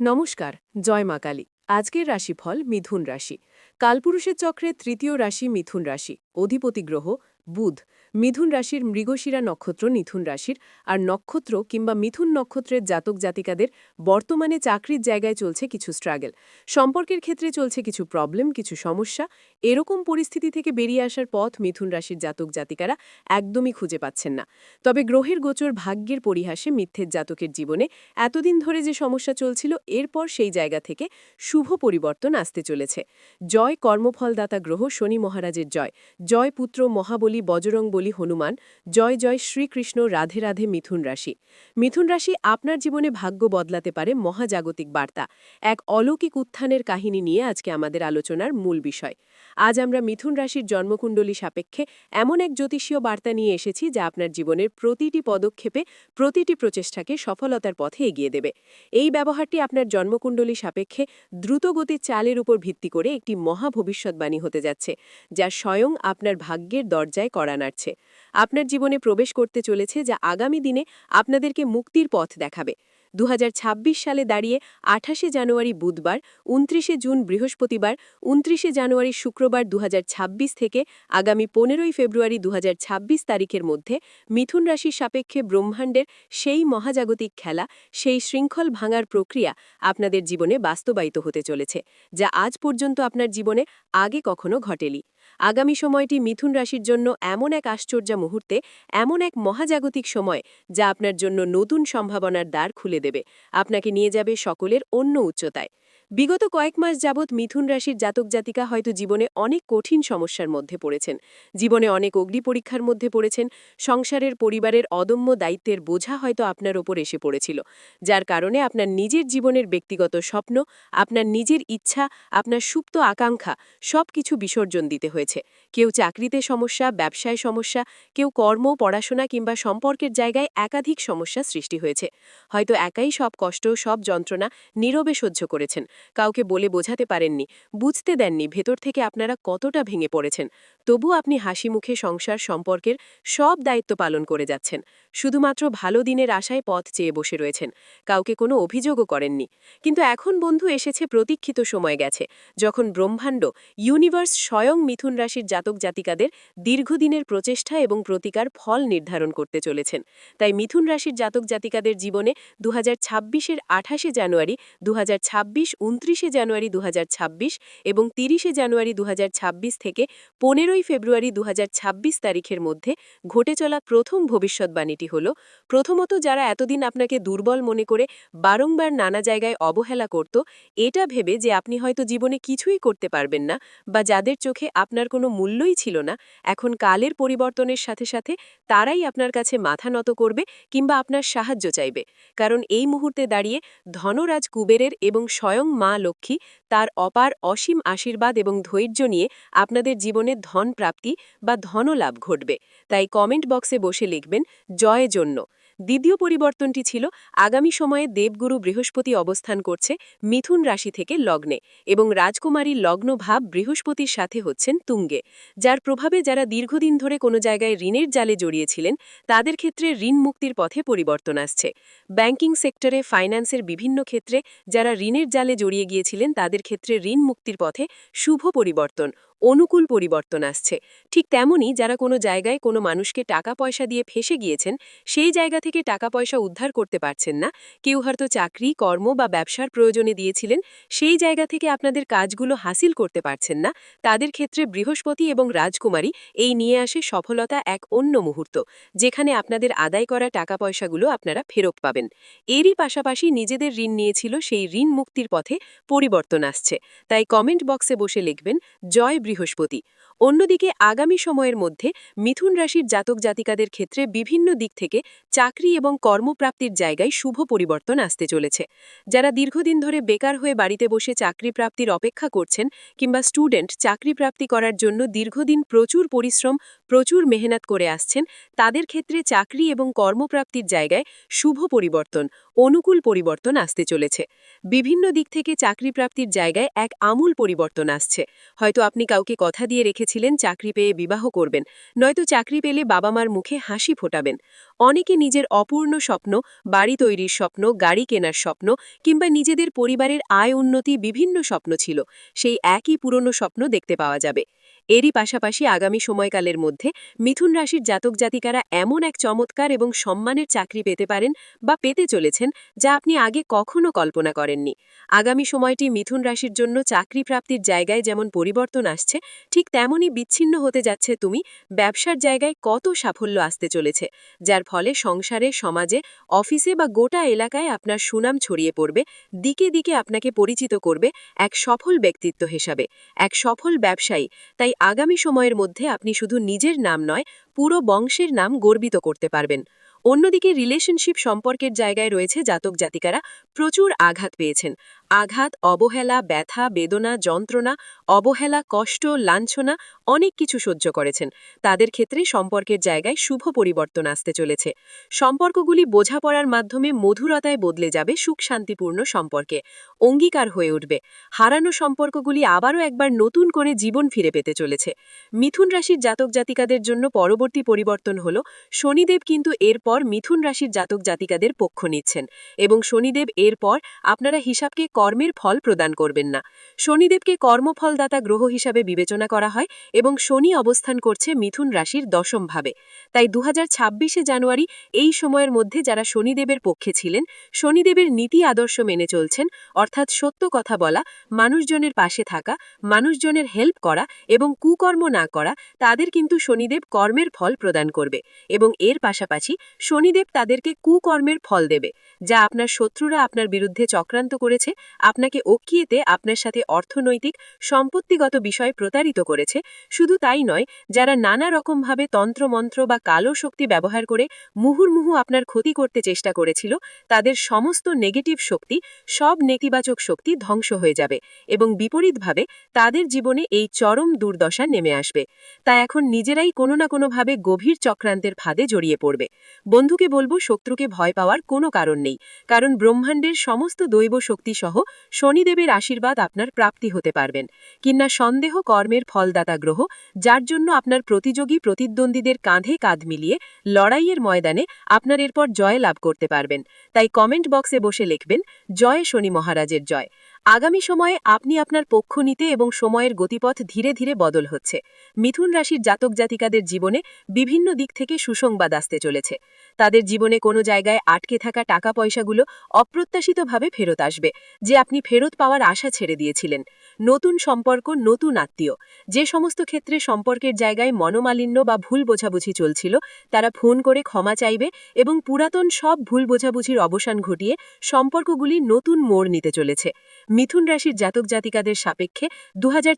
নমস্কার, জয় মা কালী। আজকের রাশিফল মিথুন রাশি। কালপুরুষের চক্রে তৃতীয় রাশি মিথুন রাশি। অধিপতি গ্রহ বুধ, মিথুন রাশির মৃগশিরা নক্ষত্র মিথুন রাশির। আর নক্ষত্র কিংবা মিথুন নক্ষত্রের জাতক জাতিকাদের বর্তমানে চাকরির জায়গায় চলছে কিছু স্ট্রাগল সম্পর্কের ক্ষেত্রে চলছে কিছু প্রবলেম কিছু সমস্যা। এরকম পরিস্থিতি থেকে বেরিয়ে আসার পথ মিথুন রাশির জাতক জাতিকারা একদমই খুঁজে পাচ্ছেন না। তবে গ্রহের গোচর ভাগ্যের পরিহাসে মিথ্যের জাতকের জীবনে এতদিন ধরে যে সমস্যা চলছিল, এরপর সেই জায়গা থেকে শুভ পরিবর্তন আসতে চলেছে। জয় কর্মফলদাতা গ্রহ শনি মহারাজের জয়। জয় পুত্র মহাবলী বজরং বলি হনুমান, জয় জয় শ্রীকৃষ্ণ, রাধে রাধে মিথুন রাশি। মিথুন রাশি আপনার জীবনে ভাগ্য বদলাতে পারে মহাজাগতিক বার্তা, এক অলৌকিক উত্থানের কাহিনী নিয়ে আজকে আমাদের আলোচনার মূল বিষয়। আজ আমরা মিথুন রাশির জন্মকুণ্ডলী সাপেক্ষে এমন এক জ্যোতিষীয় বার্তা নিয়ে এসেছি যা আপনার জীবনের প্রতিটি পদক্ষেপে, প্রতিটি প্রচেষ্টাকে সফলতার পথে এগিয়ে দেবে। এই ব্যবহারটি আপনার জন্মকুণ্ডলী সাপেক্ষে দ্রুতগতির চালের উপর ভিত্তি করে একটি মহা ভবিষ্যৎবাণী হতে যাচ্ছে, যা স্বয়ং আপনার ভাগ্যের দরজায় করা নাড়ছে আপনার জীবনে প্রবেশ করতে চলেছে যা আগামী দিনে আপনাদেরকে মুক্তির পথ দেখাবে। দু হাজার ছাব্বিশ সালে দাঁড়িয়ে আঠাশে জানুয়ারি বুধবার, উনত্রিশে জুন বৃহস্পতিবার, উনত্রিশে জানুয়ারি শুক্রবার দু হাজার ছাব্বিশ থেকে আগামী পনেরোই ফেব্রুয়ারি দু হাজার ছাব্বিশ তারিখের মধ্যে মিথুন রাশির সাপেক্ষে ব্রহ্মাণ্ডের সেই মহাজাগতিক খেলা, সেই শৃঙ্খল ভাঙার প্রক্রিয়া আপনাদের জীবনে বাস্তবায়িত হতে চলেছে, যা আজ পর্যন্ত আপনার জীবনে আগে কখনো ঘটেলি আগামী সময়টি মিথুন রাশির জন্য এমন এক আশ্চর্য মুহূর্তে, এমন এক মহাজাগতিক সময় যা আপনার জন্য নতুন সম্ভাবনার দ্বার খুলে দেবে। আপনাকে নিয়ে যাবে সকলের অন্য উচ্চতায়। বিগত কয়েক মাস যাবৎ মিথুন রাশির জাতক জাতিকা হয়তো জীবনে অনেক কঠিন সমস্যার মধ্যে পড়েছেন। জীবনে অনেক অগ্নি পরীক্ষার মধ্যে পড়েছেন। সংসারের পরিবারের অদম্য দায়িত্বের বোঝা হয়তো আপনার ওপর এসে পড়েছিল। যার কারণে আপনার নিজের জীবনের ব্যক্তিগত স্বপ্ন, আপনার নিজের ইচ্ছা, আপনার সুপ্ত আকাঙ্ক্ষা সব কিছু বিসর্জন দিতে হয়েছে। কেউ চাকরিতে সমস্যা, ব্যবসায় সমস্যা, কেউ কর্ম, পড়াশোনা কিংবা সম্পর্কের জায়গায় একাধিক সমস্যা সৃষ্টি হয়েছে। হয়তো একাই সব কষ্ট, সব যন্ত্রণা নীরবে সহ্য করেছেন। কাউকে বলে বোঝাতে পারেননি, বুঝতে দেননি ভেতর থেকে আপনারা কতটা ভেঙে পড়েছেন। তবু আপনি হাসি মুখে সংসার সম্পর্কের সব দায়িত্ব পালন করে যাচ্ছেন। শুধুমাত্র ভালো দিনের আশায় পথ চেয়ে বসে রয়েছেন। কাউকে কোনো অভিযোগও করেননি। কিন্তু এখন বন্ধু এসেছে প্রতীক্ষিত সময় গেছে, যখন ব্রহ্মাণ্ড ইউনিভার্স স্বয়ং মিথুন রাশির জাতক জাতিকাদের দীর্ঘদিনের প্রচেষ্টা এবং প্রতিকার ফল নির্ধারণ করতে চলেছেন। তাই মিথুন রাশির জাতক জাতিকাদের জীবনে দু হাজার ছাব্বিশের আঠাশে জানুয়ারি দু ছাব্বিশ উনত্রিশে জানুয়ারি দু হাজার ছাব্বিশ এবং তিরিশে জানুয়ারি দু হাজার ছাব্বিশ থেকে পনেরোই ফেব্রুয়ারি দু হাজার ছাব্বিশ তারিখের মধ্যে ঘটে চলা প্রথম ভবিষ্যৎবাণীটি হল, প্রথমত যারা এতদিন আপনাকে দুর্বল মনে করে বারংবার নানা জায়গায় অবহেলা করত, এটা ভেবে যে আপনি হয়তো জীবনে কিছুই করতে পারবেন না বা যাদের চোখে আপনার কোনো মূল্যই ছিল না, এখন কালের পরিবর্তনের সাথে সাথে তারাই আপনার কাছে মাথা নত করবে কিংবা আপনার সাহায্য চাইবে। কারণ এই মুহূর্তে দাঁড়িয়ে ধনরাজ কুবেরের এবং স্বয়ং মা লক্ষ্মী তার অপার অসীম আশীর্বাদ এবং ধৈর্য নিয়ে আপনাদের জীবনে ধন প্রাপ্তি বা ধনলাভ ঘটবে। তাই কমেন্ট বক্সে বসে লিখবেন জয়ের জন্য। দ্বিতীয় পরিবর্তনটি ছিল, আগামী সময়ে দেবগুরু বৃহস্পতি অবস্থান করছে মিথুন রাশি থেকে লগ্নে এবং রাজকুমারীর লগ্ন ভাব বৃহস্পতির সাথে হচ্ছেন তুঙ্গে। যার প্রভাবে যারা দীর্ঘদিন ধরে কোনো জায়গায় ঋণের জালে জড়িয়েছিলেন, তাদের ক্ষেত্রে ঋণ মুক্তির পথে পরিবর্তন আসছে। ব্যাংকিং সেক্টরে, ফাইন্যান্সের বিভিন্ন ক্ষেত্রে যারা ঋণের জালে জড়িয়ে গিয়েছিলেন তাদের ক্ষেত্রে ঋণ মুক্তির পথে শুভ পরিবর্তন, অনুকূল পরিবর্তন আসছে। ঠিক তেমনি যারা কোনো জায়গায় কোনো মানুষকে টাকা পয়সা দিয়ে ফেসে গিয়েছেন, সেই জায়গা থেকে টাকা পয়সা উদ্ধার করতে পারছেন না। কেউ হয়তো চাকরি, কর্ম বা ব্যবসার প্রয়োজনে দিয়েছিলেন, সেই জায়গা থেকে আপনাদের কাজগুলো হাসিল করতে পারছেন না। তাদের ক্ষেত্রে বৃহস্পতি এবং রাজকুমারী এই নিয়ে আসে সফলতা এক অন্য মুহূর্ত, যেখানে আপনাদের আদায় করা টাকা পয়সাগুলো আপনারা ফেরত পাবেন। এরই পাশাপাশি নিজেদের ঋণ নিয়েছিল সেই ঋণ মুক্তির পথে পরিবর্তন আসছে। তাই কমেন্ট বক্সে বসে লিখবেন, জয় বৃহস্পতি। অন্যদিকে আগামী সময়ের মধ্যে মিথুন রাশির জাতক জাতিকাদের ক্ষেত্রে বিভিন্ন দিক থেকে চাকরি এবং কর্মপ্রাপ্তির জায়গায় শুভ পরিবর্তন আসতে চলেছে। যারা দীর্ঘদিন ধরে বেকার হয়ে বাড়িতে বসে চাকরি প্রাপ্তির অপেক্ষা করছেন কিংবা স্টুডেন্ট চাকরি প্রাপ্তি করার জন্য দীর্ঘদিন প্রচুর পরিশ্রম, প্রচুর মেহনত করে আসছেন, তাদের ক্ষেত্রে চাকরি এবং কর্মপ্রাপ্তির জায়গায় শুভ পরিবর্তন, অনুকূল পরিবর্তন আসতে চলেছে। বিভিন্ন দিক থেকে চাকরি প্রাপ্তির জায়গায় এক আমূল পরিবর্তন আসছে। হয়তো আপনি কাউকে কথা দিয়ে রেখেছিলেন, চাকরি পেয়ে বিবাহ করবেন, নয়তো চাকরি পেলে বাবা মার মুখে হাসি ফোটাবেন। অনেকে নিজের অপূর্ণ স্বপ্ন, বাড়ি তৈরির স্বপ্ন, গাড়ি কেনার স্বপ্ন কিংবা নিজেদের পরিবারের আয় উন্নতি বিভিন্ন স্বপ্ন ছিল। সেই একই পুরনো স্বপ্ন দেখতে পাওয়া যাবে। এরই পাশাপাশি আগামী সময়কালের মধ্যে মিথুন রাশির জাতক জাতিকারা এমন এক চমৎকার এবং সম্মানের চাকরি পেতে পারেন বা পেতে চলেছেন যা আপনি আগে কখনো কল্পনা করেননি। আগামী সময়টি মিথুন রাশির জন্য চাকরি প্রাপ্তির জায়গায় যেমন পরিবর্তন আসছে, ঠিক তেমনই বিচ্ছিন্ন হতে যাচ্ছে তুমি ব্যবসার জায়গায় কত সাফল্য আসতে চলেছে, যার ফলে সংসারে, সমাজে, অফিসে বা গোটা এলাকায় আপনার সুনাম ছড়িয়ে পড়বে, দিকে দিকে আপনাকে পরিচিত করবে এক সফল ব্যক্তিত্ব হিসাবে, এক সফল ব্যবসায়ী। তাই আগামী সময়ের মধ্যে আপনি শুধু নিজের নাম নয়, পুরো বংশের নাম গর্বিত করতে পারবেন। অন্যদিকে রিলেশনশিপ সম্পর্কের জায়গায় রয়েছে জাতক জাতিকারা প্রচুর আঘাত পেয়েছেন। আঘাত, অবহেলা, ব্যথা, বেদনা, যন্ত্রণা, অবহেলা, কষ্ট, লাঞ্ছনা অনেক কিছু সহ্য করেছেন। তাদের ক্ষেত্রে সম্পর্কের জায়গায় শুভ পরিবর্তন আসতে চলেছে। সম্পর্কগুলি বোঝাপড়ার মাধ্যমে মধুরতায় বদলে যাবে সুখ শান্তিপূর্ণ সম্পর্কে। অঙ্গীকার হয়ে উঠবে। হারানো সম্পর্কগুলি আবারও একবার নতুন করে জীবন ফিরে পেতে চলেছে। মিথুন রাশির জাতক জাতিকাদের জন্য পরবর্তী পরিবর্তন হল, শনিদেব কিন্তু এরপর মিথুন রাশির জাতক জাতিকাদের পক্ষ নিচ্ছেন এবং শনিদেব এরপর আপনারা হিসাবকে কর্মের ফল প্রদান করবেন না। শনিদেবকে কর্মফলদাতা গ্রহ হিসাবে বিবেচনা করা হয় এবং শনি অবস্থান করছে মিথুন রাশির দশম ভাবে। তাই দু ছাব্বিশে জানুয়ারি এই সময়ের মধ্যে যারা শনিদেবের পক্ষে ছিলেন, শনিদেবের নীতি আদর্শ মেনে চলছেন, অর্থাৎ সত্য কথা বলা, মানুষজনের পাশে থাকা, মানুষজনের হেল্প করা এবং কুকর্ম না করা, তাদের কিন্তু শনিদেব কর্মের ফল প্রদান করবে এবং এর পাশাপাশি শনিদেব তাদেরকে কুকর্মের ফল দেবে, যা আপনার শত্রুরা আপনার বিরুদ্ধে চক্রান্ত করেছে আপনাকে ওকিয়েতে আপনার সাথে অর্থনৈতিক, সম্পত্তিগত বিষয়ে প্রতারিত করেছে। শুধু তাই নয়, যারা নানা রকমভাবে তন্ত্রমন্ত্র বা কালো শক্তি ব্যবহার করে মুহুর্মুহু আপনার ক্ষতি করতে চেষ্টা করেছিল, তাদের সমস্ত নেগেটিভ শক্তি, সব নেতিবাচক শক্তি ধ্বংস হয়ে যাবে এবং বিপরীতভাবে তাদের জীবনে এই চরম দুর্দশা নেমে আসবে। তা এখন নিজেরাই কোনো না কোনোভাবে গভীর চক্রান্তের ফাঁদে জড়িয়ে পড়বে। বন্ধুকে বলব, শত্রুকে ভয় পাওয়ার কোনো কারণ নেই, কারণ ব্রহ্মাণ্ডের সমস্ত দৈব শক্তিসহ শনিদেবের আশীর্বাদ আপনার প্রাপ্তি হতে পারবেন। কিংনা সন্দেহ কর্মের ফলদাতা গ্রহ, যার জন্য আপনার প্রতিযোগী প্রতিদ্বন্দ্বীদের কাঁধে কাঁধ মিলিয়ে লড়াইয়ের ময়দানে আপনার এরপর জয় লাভ করতে পারবেন। তাই কমেন্ট বক্সে বসে লিখবেন, জয় শনি মহারাজের জয়। আগামী সময়ে আপনি আপনার পক্ষ নিতে এবং সময়ের গতিপথ ধীরে ধীরে বদল হচ্ছে। মিথুন রাশির জাতক জাতিকাদের জীবনে বিভিন্ন দিক থেকে সুসংবাদ আসতে চলেছে। তাদের জীবনে কোনো জায়গায় আটকে থাকা টাকা পয়সাগুলো অপ্রত্যাশিতভাবে ফেরত আসবে, যে আপনি ফেরত পাওয়ার আশা ছেড়ে দিয়েছিলেন। নতুন সম্পর্ক, নতুন আত্মীয়। যে সমস্ত ক্ষেত্রে সম্পর্কের জায়গায় মনোমালিন্য বা ভুল বোঝাবুঝি চলছিল, তারা ফোন করে ক্ষমা চাইবে এবং পুরাতন সব ভুল বোঝাবুঝির অবসান ঘটিয়ে সম্পর্কগুলি নতুন মোড় নিতে চলেছে। মিথুন রাশির জাতক জাতিকাদের সাপেক্ষে দু হাজার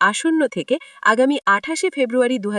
আসন্ন থেকে আগামী আঠাশে ফেব্রুয়ারি দু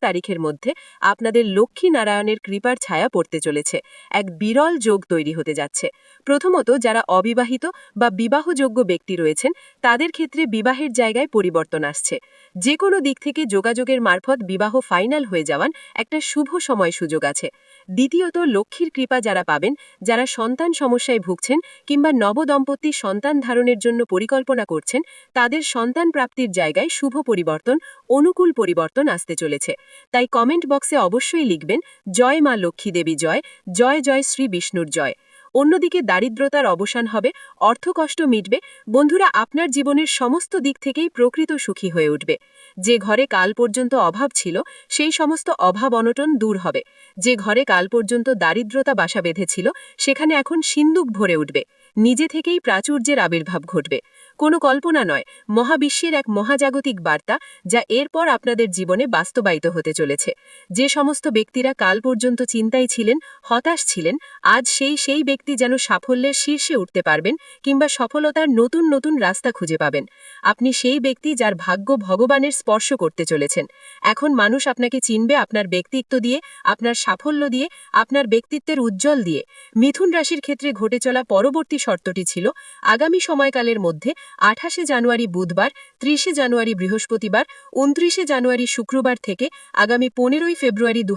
তারিখের মধ্যে আপনাদের লক্ষ্মী নারায়ণের কৃপার ছায়া পড়তে চলেছে। এক বিরল যোগ তৈরি হতে যাচ্ছে। প্রথমত, যারা অবিবাহিত বা বিবাহযোগ্য ব্যক্তি রয়েছেন, তাদের ক্ষেত্রে বিবাহের জায়গায় পরিবর্তন আসছে। যে কোনো দিক থেকে যোগাযোগের মারফত বিবাহ ফাইনাল হয়ে যাওয়ান একটা শুভ সময় সুযোগ আছে। দ্বিতীয়ত, লক্ষ্মীর কৃপা যারা পাবেন, যারা সন্তান সমস্যায় ভুগছেন কিংবা নবদম্পতি সন্তান ধারণের জন্য পরিকল্পনা করছেন, তাদের সন্তান প্রাপ্তির জায়গায় শুভ পরিবর্তন, অনুকূল পরিবর্তন আসতে চলেছে। তাই কমেন্ট বক্সে অবশ্যই লিখবেন, জয় মা লক্ষ্মী দেবী জয় জয় জয় শ্রী বিষ্ণুর জয়। অন্যদিকে দারিদ্রতার অবসান হবে অর্থকষ্ট মিটবে, বন্ধুরা আপনার জীবনের সমস্ত দিক থেকেই প্রকৃত সুখী হয়ে উঠবে। যে ঘরে কাল পর্যন্ত অভাব ছিল, সেই সমস্ত অভাব অনটন দূর হবে। যে ঘরে কাল পর্যন্ত দারিদ্রতা বাসা বেঁধেছিল, সেখানে এখন সিন্দুক ভরে উঠবে। নিজে থেকেই প্রাচুর্যের আবির্ভাব ঘটবে। কোনো কল্পনা নয়। মহাবিশ্বের এক মহাজাগতিক বার্তা যা এরপর আপনাদের জীবনে বাস্তবায়িত হতে চলেছে। যে সমস্ত ব্যক্তিরা কাল পর্যন্ত চিন্তায় ছিলেন, হতাশ ছিলেন, আজ সেই সেই ব্যক্তি যেন সাফল্যের শীর্ষে উঠতে পারবেন কিংবা সফলতার নতুন নতুন রাস্তা খুঁজে পাবেন। আপনি সেই ব্যক্তি যার ভাগ্য ভগবানের স্পর্শ করতে চলেছেন। এখন মানুষ আপনাকে চিনবে আপনার ব্যক্তিত্ব দিয়ে, আপনার সাফল্য দিয়ে, আপনার ব্যক্তিত্বের উজ্জ্বল দিয়ে। মিথুন রাশির ক্ষেত্রে ঘটে চলা পরবর্তী শর্তটি ছিল, আগামী সময়কালের মধ্যে আঠাশে জানুয়ারি বুধবার, ত্রিশে জানুয়ারি বৃহস্পতিবার, উনত্রিশে জানুয়ারি শুক্রবার থেকে আগামী পনেরোই ফেব্রুয়ারি দু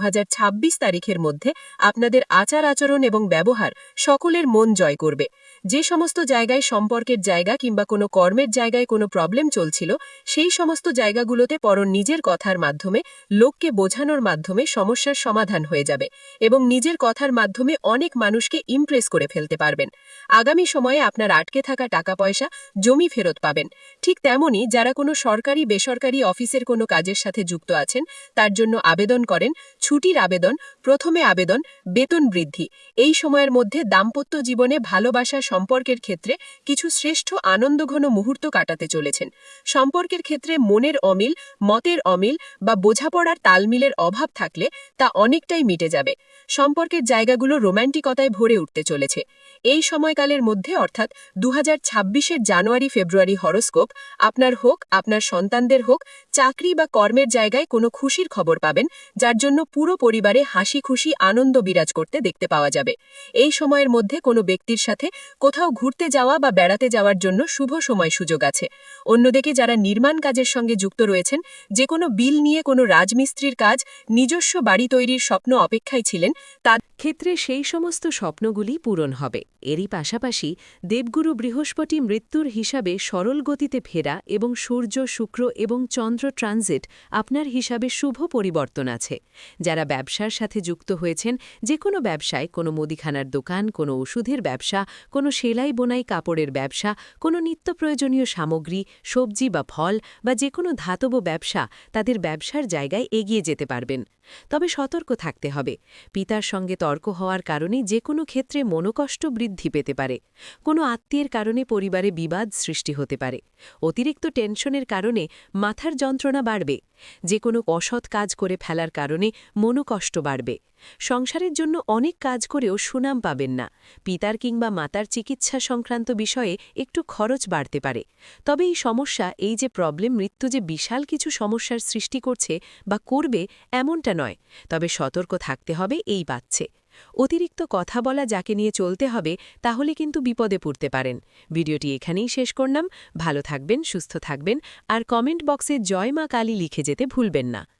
তারিখের মধ্যে আপনাদের আচার আচরণ এবং ব্যবহার সকলের মন জয় করবে। যে সমস্ত জায়গায় সম্পর্কের জায়গা কিংবা কোনো কর্মের জায়গায় কোনো প্রবলেম চলছিল, সেই সমস্ত জায়গাগুলোতে পর নিজের কথার মাধ্যমে, লোককে বোঝানোর মাধ্যমে সমস্যার সমাধান হয়ে যাবে এবং নিজের কথার মাধ্যমে অনেক মানুষকে ইমপ্রেস করে ফেলতে পারবেন। আগামী সময়ে আপনার আটকে থাকা টাকা পয়সা, জমি ফেরত পাবেন। ঠিক তেমনি যারা কোনো সরকারি, বেসরকারি অফিসের কোনো কাজের সাথে যুক্ত আছেন, তার জন্য আবেদন করেন, ছুটির আবেদন, প্রথমে আবেদন, বেতন বৃদ্ধি। এই সময়ের মধ্যে দাম্পত্য জীবনে ভালোবাসা সম্পর্কের ক্ষেত্রে কিছু শ্রেষ্ঠ আনন্দঘন মুহূর্ত কাটাতে চলেছেন। সম্পর্কের ক্ষেত্রে মনের অমিল, মতের অমিল বা বোঝাপড়ার তালমিলের অভাব থাকলে তা অনেকটাই মিটে যাবে। সম্পর্কের জায়গাগুলো রোম্যান্টিকতায় ভরে উঠতে চলেছে। এই সময়কালের মধ্যে অর্থাৎ দু হাজার জানুয়ারি ফেব্রুয়ারি হরোস্কোপ, আপনার হোক, আপনার সন্তানদের হোক, চাকরি বা কর্মের জায়গায় কোনো খুশির খবর পাবেন, যার জন্য পুরো পরিবারে হাসি খুশি আনন্দ বিরাজ করতে দেখতে পাওয়া যাবে। এই সময়ের মধ্যে কোনো ব্যক্তির সাথে কোথাও ঘুরতে যাওয়া বা বেড়াতে যাওয়ার জন্য শুভ সময় সুযোগ আছে। অন্যদিকে যারা নির্মাণ কাজের সঙ্গে যুক্ত রয়েছেন, যে কোনো বিল নিয়ে কোনো রাজমিস্ত্রির কাজ, নিজস্ব বাড়ি তৈরির স্বপ্ন অপেক্ষায় ছিলেন, তার ক্ষেত্রে সেই সমস্ত স্বপ্নগুলি পূরণ হবে। এরই পাশাপাশি দেবগুরু বৃহস্পতি মৃত্যুর হিসাবে সরল গতিতে ফেরা এবং সূর্য, শুক্র এবং চন্দ্র ট্রানজিট আপনার হিসাবে শুভ পরিবর্তন আছে। যারা ব্যবসার সাথে যুক্ত হয়েছেন, যে কোনো ব্যবসায়, কোনো মুদিখানার দোকান, কোনো ওষুধের ব্যবসা, কোনো সেলাই বোনাই কাপড়ের ব্যবসা, কোনো নিত্য প্রয়োজনীয় সামগ্রী, সবজি বা ফল বা যে কোনো ধাতব ব্যবসা তাদের ব্যবসার জায়গায় এগিয়ে যেতে পারবেন। তবে সতর্ক থাকতে হবে। পিতার সঙ্গে তর্ক হওয়ার কারণে যে কোনো ক্ষেত্রে মনোকষ্ট বৃদ্ধি পেতে পারে। কোনো আত্মীয়ের কারণে পরিবারে বিবাদ সৃষ্টি হতে পারে। অতিরিক্ত টেনশনের কারণে মাথার যন্ত্রণা বাড়বে। যে কোনো অসৎ কাজ করে ফেলার কারণে মনোকষ্ট বাড়বে। সংসারের জন্য অনেক কাজ করেও সুনাম পাবেন না। পিতার কিংবা মাতার চিকিৎসা সংক্রান্ত বিষয়ে একটু খরচ বাড়তে পারে। তবে এই সমস্যা, এই যে প্রবলেম, মৃত্যু যে বিশাল কিছু সমস্যার সৃষ্টি করছে বা করবে, এমনটা নয়। তবে সতর্ক থাকতে হবে এই বাচ্চে। অতিরিক্ত কথা বলা যাকে নিয়ে চলতে হবে, তাহলে কিন্তু বিপদে পড়তে পারেন। ভিডিওটি এখানেই শেষ করলাম। ভালো থাকবেন, সুস্থ থাকবেন, আর কমেন্ট বক্সে জয় মা কালী লিখে যেতে ভুলবেন না।